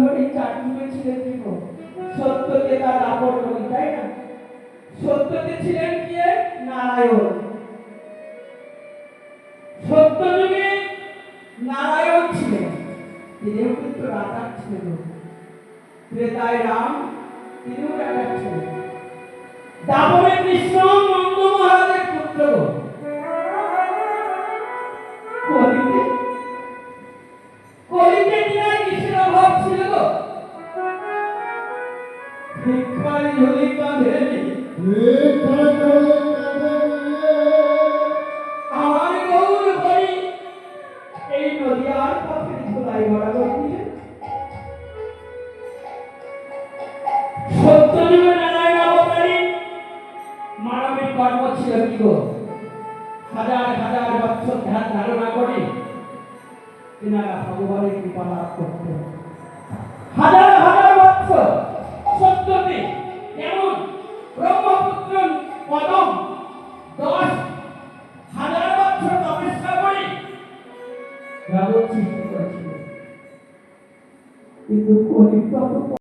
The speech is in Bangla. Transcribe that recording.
গ্রহণে চাটুরে ছিলেন দীর্ঘ সত্যকে তার দাপর করি, তাই না? সত্যতে ছিলেন কে? নারায়ণ। সত্য যুগে নারায়ণ ছিলেন তিনি কিন্তু রাজা ছিলেন। প্রেতায় রাম, তিনিও রাজা ছিলেন। দাপরে কৃষ্ণ ভিক্ষার ঝুলি কাঁধে আমার গৌর হরি এই নদিয়ার পথে ঝুলাই ভরা করে সত্যযুগে নারায়ণ অবতারী মানবিক কর্ম ছিল কি গো? হাজার হাজার বছর ধ্যান ধারণা করে তিনারা ভগবানের কৃপা লাভ করতেন। হাজার garante sua vida. E por conta